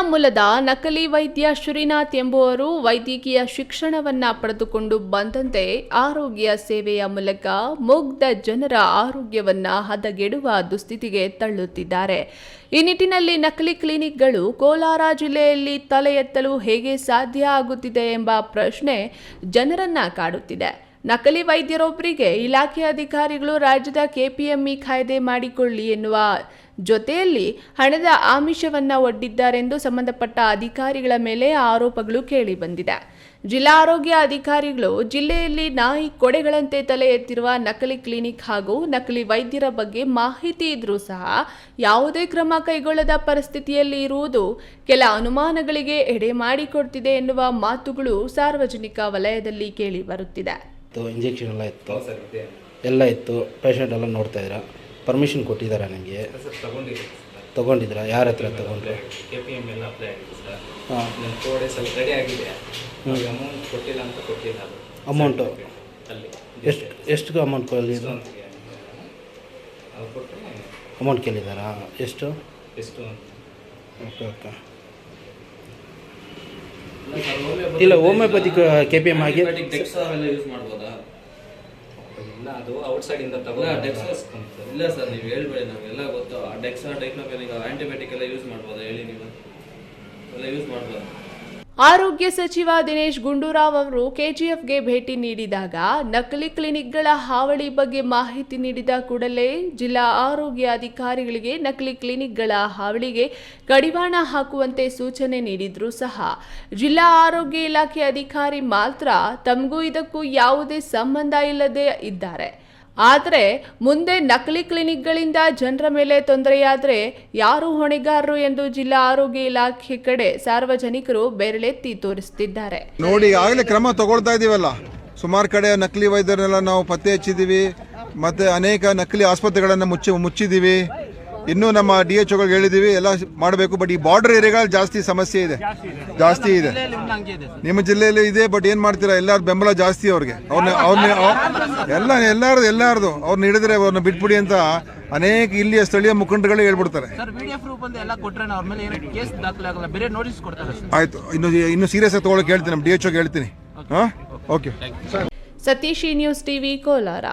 ಮೂಲದ ನಕಲಿ ವೈದ್ಯ ಶ್ರೀನಾಥ್ ಎಂಬುವರು ವೈದ್ಯಕೀಯ ಶಿಕ್ಷಣವನ್ನ ಪಡೆದುಕೊಂಡು ಬಂದಂತೆ ಆರೋಗ್ಯ ಸೇವೆಯ ಮೂಲಕ ಮುಗ್ಧ ಜನರ ಆರೋಗ್ಯವನ್ನ ಹದಗೆಡುವ ದುಸ್ಥಿತಿಗೆ ತಳ್ಳುತ್ತಿದ್ದಾರೆ. ಈ ನಿಟ್ಟಿನಲ್ಲಿ ನಕಲಿ ಕ್ಲಿನಿಕ್ಗಳು ಕೋಲಾರ ಜಿಲ್ಲೆಯಲ್ಲಿ ತಲೆ ಎತ್ತಲು ಹೇಗೆ ಸಾಧ್ಯ ಆಗುತ್ತಿದೆ ಎಂಬ ಪ್ರಶ್ನೆ ಜನರನ್ನ ಕಾಡುತ್ತಿದೆ. ನಕಲಿ ವೈದ್ಯರೊಬ್ಬರಿಗೆ ಇಲಾಖೆ ಅಧಿಕಾರಿಗಳು ರಾಜ್ಯದ ಕೆಪಿಎಂಇ ಕಾಯ್ದೆ ಮಾಡಿಕೊಳ್ಳಿ ಎನ್ನುವ ಜೊತೆಯಲ್ಲಿ ಹಣದ ಆಮಿಷವನ್ನ ಒಡ್ಡಿದ್ದಾರೆಂದು ಸಂಬಂಧಪಟ್ಟ ಅಧಿಕಾರಿಗಳ ಮೇಲೆ ಆರೋಪಗಳು ಕೇಳಿಬಂದಿದೆ. ಜಿಲ್ಲಾ ಆರೋಗ್ಯ ಅಧಿಕಾರಿಗಳು ಜಿಲ್ಲೆಯಲ್ಲಿ ನಾಯಿ ಕೊಡೆಗಳಂತೆ ತಲೆ ಎತ್ತಿರುವ ನಕಲಿ ಕ್ಲಿನಿಕ್ ಹಾಗೂ ನಕಲಿ ವೈದ್ಯರ ಬಗ್ಗೆ ಮಾಹಿತಿ ಇದ್ರೂ ಸಹ ಯಾವುದೇ ಕ್ರಮ ಕೈಗೊಳ್ಳದ ಪರಿಸ್ಥಿತಿಯಲ್ಲಿ ಇರುವುದು ಕೆಲ ಅನುಮಾನಗಳಿಗೆ ಎಡೆ ಮಾಡಿಕೊಡ್ತಿದೆ ಎನ್ನುವ ಮಾತುಗಳು ಸಾರ್ವಜನಿಕ ವಲಯದಲ್ಲಿ ಕೇಳಿಬರುತ್ತಿದೆ ಇತ್ತು ಇಂಜೆಕ್ಷನ್ ಎಲ್ಲ ಇತ್ತು. ಎಲ್ಲ ಇತ್ತು. ಪೇಷಂಟ್ ಎಲ್ಲ ನೋಡ್ತಾ ಇದ್ದೀರಾ ಪರ್ಮಿಷನ್ ಕೊಟ್ಟಿದ್ದಾರಾ ನಿಮಗೆ? ಸರ್ ತಗೊಂಡಿದ್ದೀವಿ ತೊಗೊಂಡಿದ್ದೀರಾ ಯಾರ ಹತ್ರ ತೊಗೊಂಡ್ರೆ? ಕೆ ಪಿ ಎಂ ಎಲ್ಲ ಅಪ್ಲೈ ಆಗಿದೆ ಸರ್. ಹಾಂ. ನನ್ನ ಫೋರ್ ಡೇಸ್ ಅಲ್ಲಿ ರೆಡಿ ಆಗಿದೆ. ಅಮೌಂಟ್ ಕೊಟ್ಟಿಲ್ಲ ಅಂತ ಕೊಟ್ಟಿಲ್ಲ ಅದು. ಅಮೌಂಟು ಅಲ್ಲಿ ಎಷ್ಟು ಎಷ್ಟು ಅಮೌಂಟ್ ಕೇಳಿದ್ರು ಅಂತಿಗೆ ಅದು ಕೊಟ್ಟರೆ ಅಮೌಂಟ್ ಕೇಳಿದಾರಾ? ಎಷ್ಟು? ಎಷ್ಟು ಅಂತ. Okay okay. ಇಲ್ಲ ಹೋಮಿಯೋಪತಿಕ್ ಕೆ ಪಿ ಎಂ ಆಗಿ. ಡೆಕ್ಸ್ ಅವೆಲ್ಲ ಯೂಸ್ ಮಾಡ್ಬೋದಾ? ಇಲ್ಲ ಅದು ಔಟ್ಸೈಡ್ ಇಂದ ತಗೊಂಡು ಡೆಕ್ಸ್ ಇಲ್ಲ ಸರ್ ನೀವು ಹೇಳ್ಬೇಡಿ ನಮಗೆಲ್ಲ ಗೊತ್ತು. ಆ ಡೆಕ್ಸ್ ಟೆಕ್ನೋಪೆನಿಕ್ ಆಂಟಿಬಯೋಟಿಕ್ ಎಲ್ಲ ಯೂಸ್ ಮಾಡ್ಬೋದಾ ಹೇಳಿ ನೀವು. ಎಲ್ಲ ಯೂಸ್ ಮಾಡ್ಬೋದಾ? ಆರೋಗ್ಯ ಸಚಿವ ದಿನೇಶ್ ಗುಂಡೂರಾವ್ ಅವರು ಕೆಜಿಎಫ್ಗೆ ಭೇಟಿ ನೀಡಿದಾಗ ನಕಲಿ ಕ್ಲಿನಿಕ್ಗಳ ಹಾವಳಿ ಬಗ್ಗೆ ಮಾಹಿತಿ ನೀಡಿದ ಕೂಡಲೇ ಜಿಲ್ಲಾ ಆರೋಗ್ಯ ಅಧಿಕಾರಿಗಳಿಗೆ ನಕಲಿ ಕ್ಲಿನಿಕ್ಗಳ ಹಾವಳಿಗೆ ಕಡಿವಾಣ ಹಾಕುವಂತೆ ಸೂಚನೆ ನೀಡಿದ್ರೂ ಸಹ ಜಿಲ್ಲಾ ಆರೋಗ್ಯ ಇಲಾಖೆ ಅಧಿಕಾರಿ ಮಾತ್ರ ತಮಗೂ ಇದಕ್ಕೂ ಯಾವುದೇ ಸಂಬಂಧ ಇಲ್ಲದೆ ಇದ್ದಾರೆ. ಆದರೆ ಮುಂದೆ ನಕಲಿ ಕ್ಲಿನಿಕ್ಗಳಿಂದ ಜನರ ಮೇಲೆ ತೊಂದರೆಯಾದರೆ ಯಾರು ಹೊಣೆಗಾರರು ಎಂದು ಜಿಲ್ಲಾ ಆರೋಗ್ಯ ಇಲಾಖೆ ಕಡೆ ಸಾರ್ವಜನಿಕರು ಬೆರಳೆತ್ತಿ ತೋರಿಸುತ್ತಿದ್ದಾರೆ. ನೋಡಿ, ಆಗಲೇ ಕ್ರಮ ತಗೊಳ್ತಾ ಇದೀವಲ್ಲ. ಸುಮಾರು ಕಡೆ ನಕಲಿ ವೈದ್ಯರನ್ನೆಲ್ಲ ನಾವು ಪತ್ತೆ ಹಚ್ಚಿದ್ದೀವಿ ಮತ್ತೆ ಅನೇಕ ನಕಲಿ ಆಸ್ಪತ್ರೆಗಳನ್ನು ಮುಚ್ಚಿ ಮುಚ್ಚಿದ್ದೀವಿ ಇನ್ನೂ ನಮ್ಮ ಡಿ ಎಚ್ ಒಗಳಿಗೆ ಹೇಳಿದ್ದೀವಿ ಎಲ್ಲ ಮಾಡಬೇಕು ಬಟ್ ಈ ಬಾರ್ಡರ್ ಏರಿಯಾಗಳಲ್ಲಿ ಜಾಸ್ತಿ ಸಮಸ್ಯೆ ಇದೆ. ಜಾಸ್ತಿ ಇದೆ. ನಿಮ್ಮ ಜಿಲ್ಲೆಯಲ್ಲಿ ಇದೆ ಬಟ್ ಏನ್ ಮಾಡ್ತೀರಾ? ಎಲ್ಲಾರು ಬೆಂಬಲ ಜಾಸ್ತಿ ಅವ್ರಿಗೆ. ಅವ್ರನ್ನ ಅವ್ರನ್ನ ಎಲ್ಲ ಎಲ್ಲಾರ್ದು ಎಲ್ಲಾರ್ದು. ಅವ್ರನ್ನ ಹಿಡಿದ್ರೆ ಅವ್ರನ್ನ ಬಿಟ್ಬಿಡಿ ಅಂತ ಅನೇಕ ಇಲ್ಲಿಯ ಸ್ಥಳೀಯ ಮುಖಂಡಗಳೇ ಹೇಳ್ಬಿಡ್ತಾರೆ. ಸರ್ ವಿಡಿಎಫ್ ಪ್ರೂಫ್ ಅಂತ ಎಲ್ಲ ಕೊಟ್ರೆ ಮೇಲೆ ಏನು ಕೇಸ್ ದಾಖಲಾಗಲ್ಲ. ಬೇರೆ ನೋಟಿಸ್ ಕೊಡ್ತಾರೆ ಸರ್. ಆಯ್ತು. ಇನ್ನು ಇನ್ನು ಸೀರಿಯಸ್ ಆಗಿ ತಗೊಳಕ್ ಹೇಳ್ತೀನಿ ನಮ್ಮ ಡಿ ಎಚ್ ಒಗೆ ಹೇಳ್ತೀನಿ. ಹಾಂ? ಓಕೆ ಸತೀಶಿ ನ್ಯೂಸ್ ಟಿವಿ ಕೋಲಾರ.